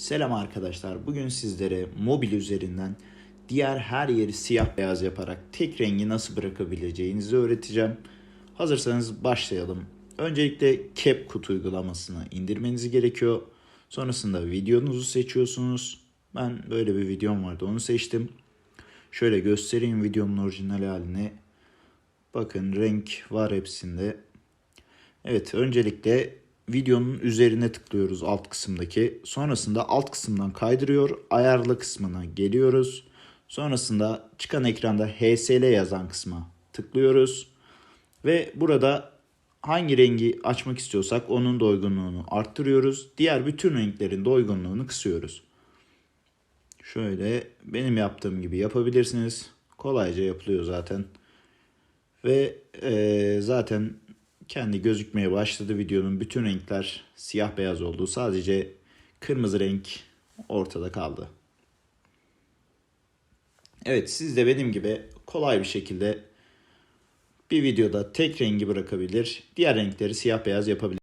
Selam arkadaşlar. Bugün sizlere mobil üzerinden diğer her yeri siyah beyaz yaparak tek rengi nasıl bırakabileceğinizi öğreteceğim. Hazırsanız başlayalım. Öncelikle CapCut uygulamasını indirmeniz gerekiyor. Sonrasında videonuzu seçiyorsunuz. Ben böyle bir videom vardı onu seçtim. Şöyle göstereyim videomun orijinal halini. Bakın renk var hepsinde. Evet öncelikle videonun üzerine tıklıyoruz alt kısımdaki. Sonrasında alt kısımdan kaydırıyor. Ayarlı kısmına geliyoruz. Sonrasında çıkan ekranda HSL yazan kısma tıklıyoruz. Ve burada hangi rengi açmak istiyorsak onun doygunluğunu arttırıyoruz. Diğer bütün renklerin doygunluğunu kısıyoruz. Şöyle benim yaptığım gibi yapabilirsiniz. Kolayca yapılıyor zaten. Ve eee, zaten kendi gözükmeye başladı videonun bütün renkler siyah beyaz oldu. Sadece kırmızı renk ortada kaldı. Evet siz de benim gibi kolay bir şekilde bir videoda tek rengi bırakabilir, diğer renkleri siyah beyaz yapabilir.